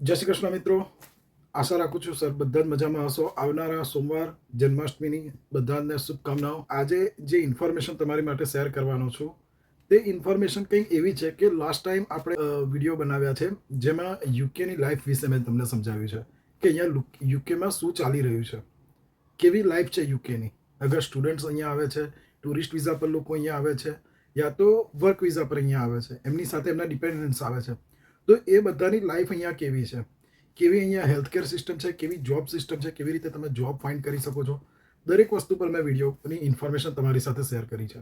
જય શ્રી કૃષ્ણ મિત્રો. આશા રાખું છું સર બધા જ મજામાં હશો. આવનારા સોમવાર જન્માષ્ટમીની બધાને શુભકામનાઓ. આજે જે ઇન્ફોર્મેશન તમારી માટે શેર કરવાનો છું, તે ઇન્ફોર્મેશન કંઈક એવી છે કે લાસ્ટ ટાઈમ આપણે વીડિયો બનાવ્યા છે, જેમાં યુકેની લાઈફ વિશે મેં તમને સમજાવ્યું છે કે અહીંયા યુકેમાં શું ચાલી રહ્યું છે? કેવી લાઈફ છે યુકેની અગર સ્ટુડન્ટ્સ અહીંયા આવે છે ટુરિસ્ટ વિઝા પર લોકો અહીંયા આવે છે, યા તો વર્ક વિઝા પર અહીંયા આવે છે. એમની સાથે એમના ડિપેન્ડન્સ આવે છે. તો એ બધાની લાઈફ અહીંયા કેવી છે? કેવી અહીંયા હેલ્થકેર સિસ્ટમ છે? કેવી જોબ સિસ્ટમ છે? કેવી રીતે તમે જોબ ફાઇન્ડ કરી શકો છો? દરેક વસ્તુ પર મેં વિડીયોની ઇન્ફોર્મેશન તમારી સાથે શેર કરી છે.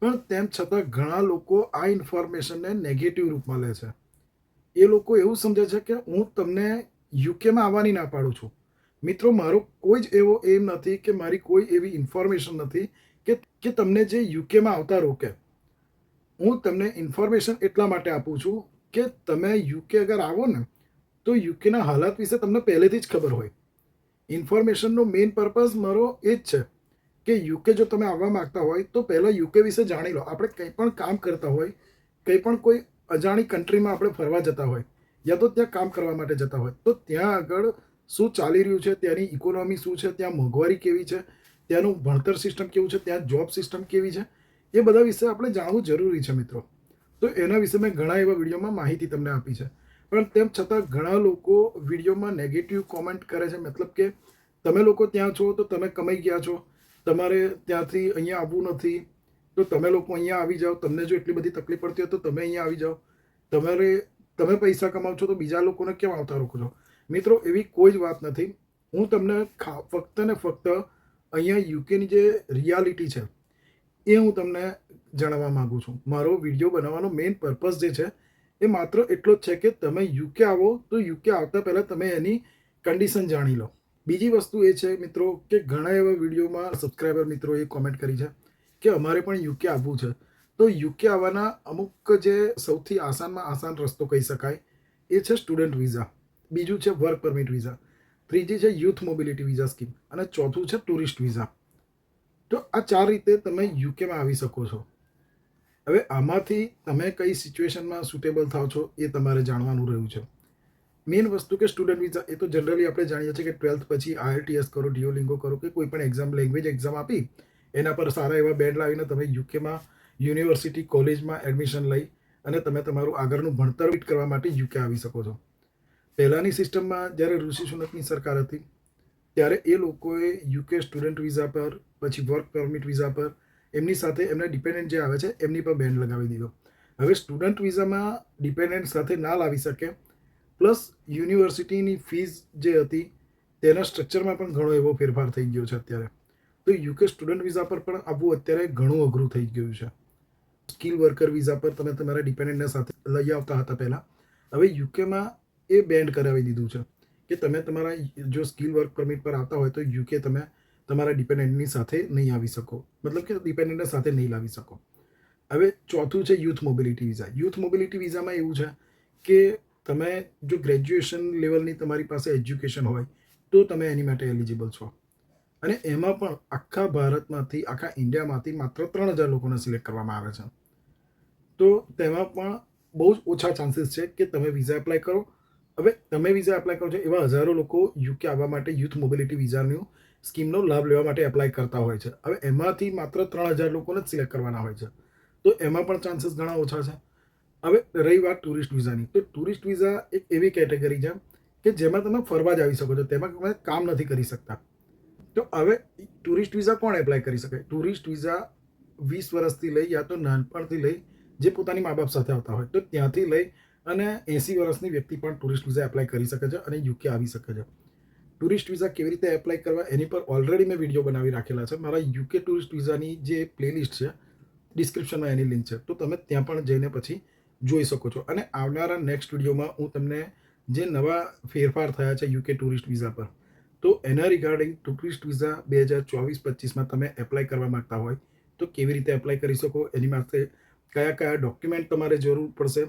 પણ તેમ છતાં ઘણા લોકો આ ઇન્ફોર્મેશનને નેગેટિવ રૂપમાં લે છે. એ લોકો એવું સમજે છે કે હું તમને યુકેમાં આવવાની ના પાડું છું. મિત્રો, મારો કોઈ જ એવો એમ નથી કે મારી કોઈ એવી ઇન્ફોર્મેશન નથી કે કે તમને જે યુકેમાં આવતા રોકે. હું તમને ઇન્ફોર્મેશન એટલા માટે આપું છું કે તમે યુકે અગર આવો ને, તો યુકેના હાલાત વિશે તમને પહેલેથી જ ખબર હોય. ઇન્ફોર્મેશનનો મેઇન પર્પઝ મારો એ જ છે કે યુકે જો તમે આવવા માંગતા હોય, તો પહેલાં યુકે વિશે જાણી લો. આપણે કંઈ પણ કામ કરતા હોય, કંઈ પણ કોઈ અજાણી કન્ટ્રીમાં આપણે ફરવા જતા હોય, યા તો ત્યાં કામ કરવા માટે જતા હોય, તો ત્યાં આગળ શું ચાલી રહ્યું છે, ત્યાંની ઇકોનોમી શું છે, ત્યાં મોંઘવારી કેવી છે, ત્યાંનું ભણતર સિસ્ટમ કેવું છે, ત્યાં જોબ સિસ્ટમ કેવી છે, એ બધા વિશે આપણે જાણવું જરૂરી છે મિત્રો. તો એના વિશે મેં ઘણા એવા વિડીયોમાં માહિતી તમને આપી છે. પણ તેમ છતાં ઘણા લોકો વિડીયોમાં નેગેટિવ કોમેન્ટ કરે છે. મતલબ કે તમે લોકો ત્યાં છો તો તમે કમાઈ ગયા છો. તમારે ત્યાંથી અહીંયા આવવું નથી. તો તમે લોકો અહીંયા આવી જાઓ. તમને જો એટલી બધી તકલીફ પડતી હોય તો તમે અહીંયા આવી જાઓ. તમારે, તમે પૈસા કમાવ છો તો બીજા લોકોને કેમ આવતા રોકો છો? મિત્રો, એવી કોઈ જ વાત નથી. હું તમને ફક્ત ને ફક્ત અહીંયા યુકેની જે રિયાલિટી છે એ હું તમને જણાવવા માગું છું. મારો વીડિયો બનાવવાનો મેઇન પર્પઝ જે છે, એ માત્ર એટલો જ છે કે તમે યુકે આવો તો યુકે આવતા પહેલાં તમે એની કન્ડિશન જાણી લો. બીજી વસ્તુ એ છે મિત્રો કે ઘણા એવા વિડીયોમાં સબસ્ક્રાઈબર મિત્રોએ કોમેન્ટ કરી છે કે અમારે પણ યુકે આવવું છે. તો યુકે આવવાના અમુક જે સૌથી આસાનમાં આસાન રસ્તો કહી શકાય એ છે સ્ટુડન્ટ વિઝા બીજું છે વર્ક પરમિટ વિઝા ત્રીજી છે યુથ મોબિલિટી વિઝા સ્કીમ અને ચોથું છે ટુરિસ્ટ વિઝા તો આ ચાર રીતે તમે યુકેમાં આવી શકો છો. હવે આમાંથી તમે કઈ સિચ્યુએશનમાં સુટેબલ થાવ છો એ તમારે જાણવાનું રહ્યું છે. મેઇન વસ્તુ કે સ્ટુડન્ટ વિઝા એ તો જનરલી આપણે જાણીએ છીએ કે ટ્વેલ્થ પછી આઈએલટીએસ કરો ડિયોલિંગો કરો કે કોઈ પણ એક્ઝામ લેંગ્વેજ એક્ઝામ આપી, એના પર સારા એવા બેડ લાવીને તમે યુકેમાં યુનિવર્સિટી કોલેજમાં એડમિશન લઈ અને તમે તમારું આગળનું ભણતર કરવા માટે યુકે આવી શકો છો. પહેલાંની સિસ્ટમમાં જ્યારે ઋષિ સુનકની સરકાર હતી ત્યારે એ લોકોએ યુકે સ્ટુડન્ટ વિઝા પર, પછી વર્ક પરમિટ વિઝા પર, એમની સાથે એમના ડિપેન્ડન્ટ જે આવે છે, એમની પર બેન લગાવી દીધો. હવે સ્ટુડન્ટ વિઝામાં ડિપેન્ડન્ટ સાથે ના લાવી શકે, પ્લસ યુનિવર્સિટીની ફીઝ જે હતી, તેના સ્ટ્રક્ચરમાં પણ ઘણો એવો ફેરફાર થઈ ગયો છે અત્યારે. તો યુકે સ્ટુડન્ટ વિઝા પર પણ આવવું અત્યારે ઘણું અઘરું થઈ ગયું છે. સ્કિલ વર્કર વિઝા પર તમે તમારા ડિપેન્ડન્ટને સાથે લઈ આવતા હતા પહેલાં. હવે યુકેમાં એ બેન્ડ કરાવી દીધું છે. કે તમે તમારા જો સ્કિલ વર્ક પરમિટ પર આવતા હોય તો યુકે તમે તમારા ડિપેન્ડન્ટની સાથે નહીં આવી શકો. મતલબ કે ડિપેન્ડન્ટને સાથે નહીં લાવી શકો. હવે ચોથું છે youth mobility visa. Youth mobility વિઝામાં એવું છે કે તમે જો ગ્રેજ્યુએશન લેવલની તમારી પાસે એજ્યુકેશન હોય તો તમે એની માટે એલિજિબલ છો. અને એમાં પણ આખા ભારતમાંથી, આખા ઇન્ડિયામાંથી માત્ર ત્રણ હજાર લોકોને સિલેક્ટ કરવામાં આવે છે. તો તેમાં પણ બહુ જ ઓછા ચાન્સીસ છે કે તમે વિઝા એપ્લાય કરો હવે તમે વિઝા એપ્લાય કરો છો, એવા હજારો લોકો યુકે આવવા માટે યુથ મોબિલિટી વિઝાનું સ્કીમનો લાભ લેવા માટે એપ્લાય કરતા હોય છે. હવે એમાંથી માત્ર ત્રણ હજાર લોકોને જ સિલેક્ટ કરવાના હોય છે. તો એમાં પણ ચાન્સીસ ઘણા ઓછા છે. હવે રહી વાત ટુરિસ્ટ વિઝાની તો ટુરિસ્ટ વિઝા એક એવી કેટેગરી છે કે જેમાં તમે ફરવા જ આવી શકો છો. તેમાં તમે કામ નથી કરી શકતા. તો હવે ટુરિસ્ટ વિઝા કોણ એપ્લાય કરી શકે? ટુરિસ્ટ વિઝા વીસ વર્ષથી લઈ યા તો નાનપણથી લઈ જે પોતાની મા બાપ સાથે આવતા હોય. તો ત્યાંથી લઈ અને એંસી વર્ષની વ્યક્તિ પણ ટુરિસ્ટ વિઝા એપ્લાય કરી શકે છે અને યુકે આવી શકે છે. ટુરિસ્ટ વિઝા કેવી રીતે એપ્લાય કરવા એની પર ઓલરેડી મેં વીડિયો બનાવી રાખેલા છે. મારા યુકે ટુરિસ્ટ વિઝાની જે પ્લેલિસ્ટ છે ડિસ્ક્રિપ્શનમાં એની લિંક છે. તો તમે ત્યાં પણ જઈને પછી જોઈ શકો છો. અને આવનારા નેક્સ્ટ વિડીયોમાં હું તમને જે નવા ફેરફાર થયા છે યુકે ટુરિસ્ટ વિઝા પર, તો એના રિગાર્ડિંગ ટુરિસ્ટ વિઝા બે હજાર ચોવીસ પચીસમાં તમે એપ્લાય કરવા માગતા હોય, તો કેવી રીતે એપ્લાય કરી શકો? એની માટે કયા કયા ડોક્યુમેન્ટ તમારે જરૂર પડશે?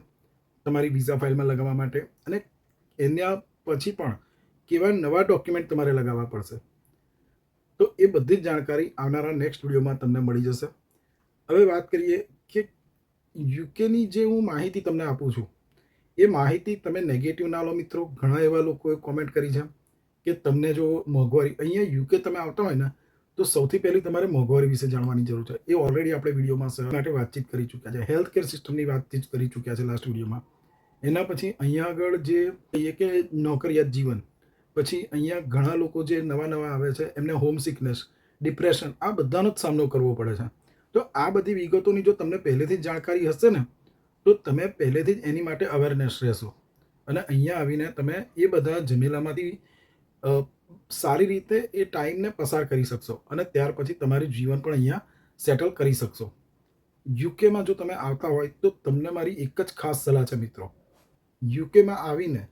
તમારી વિઝા ફાઇલમાં લગાવવા માટે. અને એના પછી પણ કેવા નવા ડોક્યુમેન્ટ તમારે લગાવવા પડશે. તો એ બધી જ જાણકારી આવનારા નેક્સ્ટ વિડીયોમાં તમને મળી જશે. હવે વાત કરીએ કે યુકેની જે હું માહિતી તમને આપું છું, એ માહિતી તમે નેગેટિવ ના લો મિત્રો. ઘણા એવા લોકોએ કોમેન્ટ કરી છે કે તમને જો મોંઘવારી, અહીંયા યુકે તમે આવતા હોય ને, તો સૌથી પહેલી તમારે મોંઘવારી વિશે જાણવાની જરૂર છે. એ ઓલરેડી આપણે વિડીયોમાં સર માટે વાતચીત કરી ચૂક્યા છે. હેલ્થ કેર સિસ્ટમની વાતચીત કરી ચૂક્યા છે લાસ્ટ વિડીયોમાં એના પછી અહીંયા આગળ જે કહીએ કે નોકરિયાત જીવન, પછી અહીંયા ઘણા લોકો જે નવા નવા આવે છે, એમને હોમ સિકનેસ ડિપ્રેશન આ બધાનો જ સામનો કરવો પડે છે. તો આ બધી વિગતોની જો તમને પહેલેથી જ જાણકારી હશે ને, તો તમે પહેલેથી જ એની માટે અવેરનેસ રહેશો. અને અહીંયા આવીને તમે એ બધા જમેલામાંથી સારી રીતે એ ટાઈમને પસાર કરી શકશો અને ત્યાર પછી તમારું જીવન પણ અહીંયા સેટલ કરી શકશો. યુકેમાં જો તમે આવતા હોય તો તમને મારી એક જ ખાસ સલાહ છે મિત્રો. યુકેમાં આવીને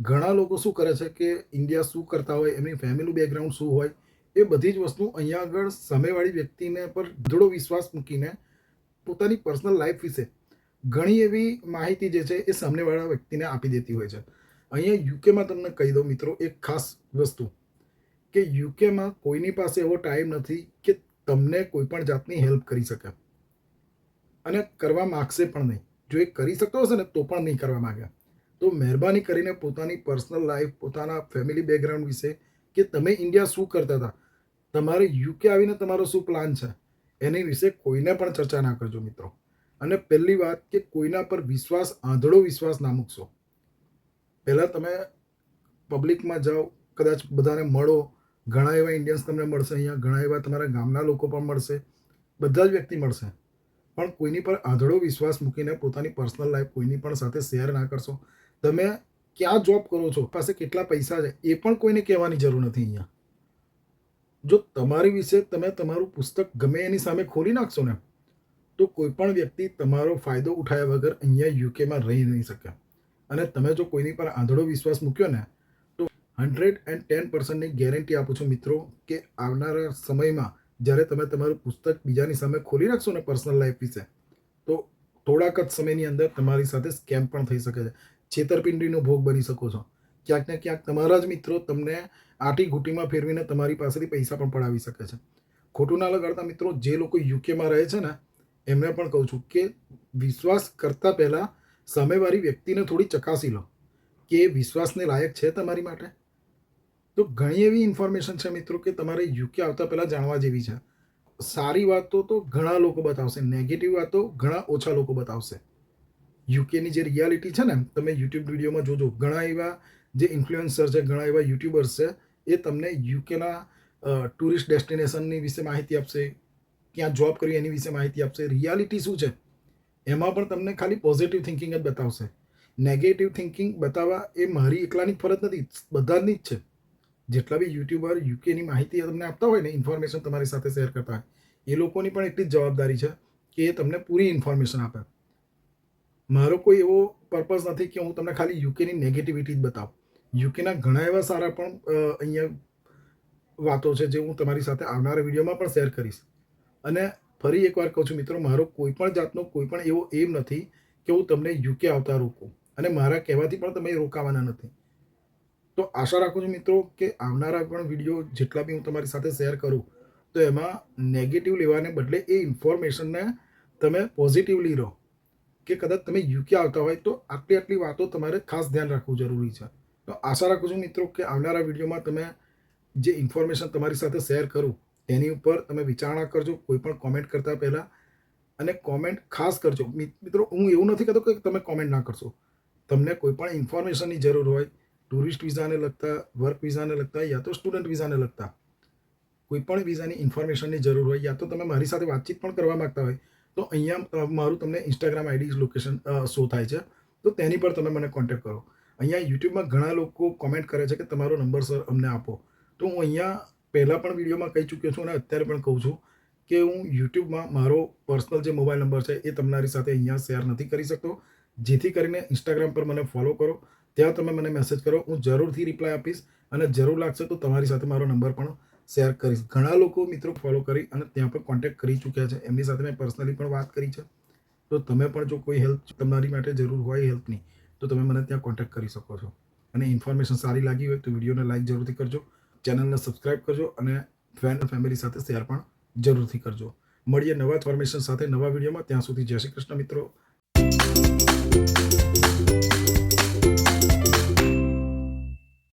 ઘણા લોકો શું કરે છે કે ઇન્ડિયા શું કરતા હોય, એમની ફેમિલી બેકગ્રાઉન્ડ શું હોય, એ બધી જ વસ્તુ અહીંયા આગળ સામેવાળી વ્યક્તિને પર દૃઢો વિશ્વાસ મૂકીને પોતાની પર્સનલ લાઈફ વિશે ઘણી એવી માહિતી જે છે એ સામેવાળા વ્યક્તિને આપી દેતી હોય છે. અહીંયા યુકેમાં તમને કહી દઉં મિત્રો એક ખાસ વસ્તુ કે યુકેમાં કોઈની પાસે એવો ટાઈમ નથી કે તમને કોઈ પણ જાતની હેલ્પ કરી શકે. અને કરવા માગશે પણ નહીં. જો એ કરી શકતો હશે ને તો પણ નહીં કરવા માગે. તો મહેરબાની કરીને પોતાની પર્સનલ લાઈફ પોતાના ફેમિલી બેકગ્રાઉન્ડ વિશે કે તમે ઇન્ડિયા શું કરતા હતા? તમારે યુકે આવીને તમારો શું પ્લાન છે? એની વિશે કોઈને પણ ચર્ચા ના કરજો મિત્રો. અને પહેલી વાત કે કોઈના પર વિશ્વાસ, આંધળો વિશ્વાસ ના મૂકશો. પહેલાં તમે પબ્લિકમાં જાઓ, કદાચ બધાને મળો. ઘણા એવા ઇન્ડિયન્સ તમને મળશે અહીંયા, ઘણા એવા તમારા ગામના લોકો પણ મળશે. બધા જ વ્યક્તિ મળશે. પણ કોઈની પર આંધળો વિશ્વાસ મૂકીને પોતાની પર્સનલ લાઈફ કોઈની પણ સાથે શેર ના કરશો. તમે ક્યાં જોબ કરો છો? પાસે કેટલા પૈસા છે? એ પણ કોઈને કહેવાની જરૂર નથી અહીંયા. જો તમારી વિશે તમે તમારું પુસ્તક ગમે એની સામે ખોલી નાખશો ને, તો કોઈ પણ વ્યક્તિ તમારો ફાયદો ઉઠાવ્યા વગર અહીંયા યુકેમાં રહી નહીં શકે. અને તમે જો કોઈની પર આંધળો વિશ્વાસ મૂક્યો ને, તો હંડ્રેડ એન્ડ ટેન પર્સન્ટની ગેરંટી આપું છું મિત્રો કે આવનારા સમયમાં જ્યારે તમે તમારું પુસ્તક બીજાની સામે ખોલી નાખશો ને પર્સનલ લાઈફ વિશે, તો થોડાક જ સમયની અંદર તમારી સાથે સ્કેમ પણ થઈ શકે છે. છેતરપિંડીનો ભોગ બની શકો છો. ક્યાંક ને ક્યાંક તમારા જ મિત્રો તમને આટી ઘૂંટીમાં ફેરવીને તમારી પાસેથી પૈસા પણ પડાવી શકે છે. ખોટું ના લગાડતા મિત્રો, જે લોકો યુકેમાં રહે છે ને, એમને પણ કહું છું કે વિશ્વાસ કરતાં પહેલાં સામેવાળી વ્યક્તિને થોડી ચકાસી લો કે વિશ્વાસને લાયક છે તમારી માટે. તો ઘણી એવી ઇન્ફોર્મેશન છે મિત્રો કે તમારે યુકે આવતા પહેલાં જાણવા જેવી છે. સારી વાતો તો ઘણા લોકો બતાવશે, નેગેટિવ વાતો ઘણા ઓછા લોકો બતાવશે. યુકેની જે રિયાલિટી છે ને, તમે યુટ્યુબ વિડીયોમાં જોજો. ઘણા એવા જે ઇન્ફ્લુએન્સર છે, ઘણા એવા યુટ્યુબર્સ છે, એ તમને યુકેના ટુરિસ્ટ ડેસ્ટિનેશનની વિશે માહિતી આપશે, ક્યાં જોબ કરવી એની વિશે માહિતી આપશે. રિયાલિટી શું છે? એમાં પણ તમને ખાલી પોઝિટિવ થિંકિંગ જ બતાવશે. નેગેટિવ થિંકિંગ બતાવવા એ મારી એકલાની ફરજ નથી, બધાની જ છે. જેટલા બી યુટ્યુબર યુકેની માહિતી તમને આપતા હોય ને ઇન્ફોર્મેશન તમારી સાથે શેર કરતા હોય, એ લોકોની પણ એટલી જ જવાબદારી છે કે એ તમને પૂરી ઇન્ફોર્મેશન આપે. મારો કોઈ એવો પર્પઝ નથી કે હું તમને ખાલી યુકેની નેગેટિવિટી જ બતાવું. યુકેના ઘણા એવા સારા પણ અહીંયા વાતો છે જે હું તમારી સાથે આવનારા વિડીયોમાં પણ શેર કરીશ. અને ફરી એકવાર કહું છું મિત્રો, મારો કોઈ પણ જાતનો કોઈ પણ એવો એમ નથી કે હું તમને યુકે આવતા રોકું. અને મારા કહેવાથી પણ તમે રોકાવાના નથી. તો આશા રાખું છું મિત્રો કે આવનારા પણ વીડિયો જેટલા બી હું તમારી સાથે શેર કરું, તો એમાં નેગેટિવ લેવાને બદલે એ ઇન્ફોર્મેશનને તમે પોઝિટિવલી રહો. કે કદાચ તમે યુકે આવતા હોય તો આટલી આટલી વાતો તમારે ખાસ ધ્યાન રાખવું જરૂરી છે. તો આશા રાખું છું મિત્રો કે આવનારા વિડીયોમાં તમે જે ઇન્ફોર્મેશન તમારી સાથે શેર કરું, તેની ઉપર તમે વિચારણા કરજો, કોઈ પણ કોમેન્ટ કરતા પહેલાં. અને કોમેન્ટ ખાસ કરજો. મિત્રો, હું એવું નથી કહેતો કે તમે કોમેન્ટ ના કરશો. તમને કોઈ પણ ઇન્ફોર્મેશનની જરૂર હોય ટુરિસ્ટ વિઝાને લગતા વર્ક વિઝાને લગતા યા તો સ્ટુડન્ટ વિઝાને લગતા, કોઈ પણ વિઝાની ઇન્ફોર્મેશનની જરૂર હોય, યા તો તમે મારી સાથે વાતચીત પણ કરવા માગતા હોય તો અહીંયા મારું તમને ઇન્સ્ટાગ્રામ આઈડી લોકેશન શો થાય છે. તો તેની પર તમે મને કોન્ટેક્ટ કરો. અહીંયા યુટ્યુબમાં ઘણા લોકો કોમેન્ટ કરે છે કે તમારો નંબર સર અમને આપો. તો હું અહીંયા પહેલાં પણ વિડીયોમાં કહી ચૂક્યો છું અને અત્યારે પણ કહું છું કે હું યુટ્યુબમાં મારો પર્સનલ જે મોબાઈલ નંબર છે એ તમારી સાથે અહીંયા શેર નથી કરી શકતો. જેથી કરીને ઇન્સ્ટાગ્રામ પર મને ફોલો કરો. ત્યાં તમે મને મેસેજ કરો. હું જરૂરથી રિપ્લાય આપીશ અને જરૂર લાગશે તો તમારી સાથે મારો નંબર પણ શેર કરીશ. ઘણા લોકો મિત્રો ફોલો કરી અને ત્યાં પણ કોન્ટેક્ટ કરી ચૂક્યા છે. એમની સાથે મેં પર્સનલી પણ વાત કરી છે. તો તમે પણ જો કોઈ હેલ્પ તમારી માટે જરૂર હોય હેલ્પની તો તમે મને ત્યાં કોન્ટેક્ટ કરી શકો છો. અને ઇન્ફોર્મેશન સારી લાગી હોય તો વિડીયોને લાઈક જરૂરથી કરજો. ચેનલને સબસ્ક્રાઇબ કરજો અને ફ્રેન્ડ ફેમિલી સાથે શેર પણ જરૂરથી કરજો. મળીએ નવા ઇન્ફોર્મેશન સાથે નવા વિડીયોમાં. ત્યાં સુધી જય શ્રી કૃષ્ણ મિત્રો.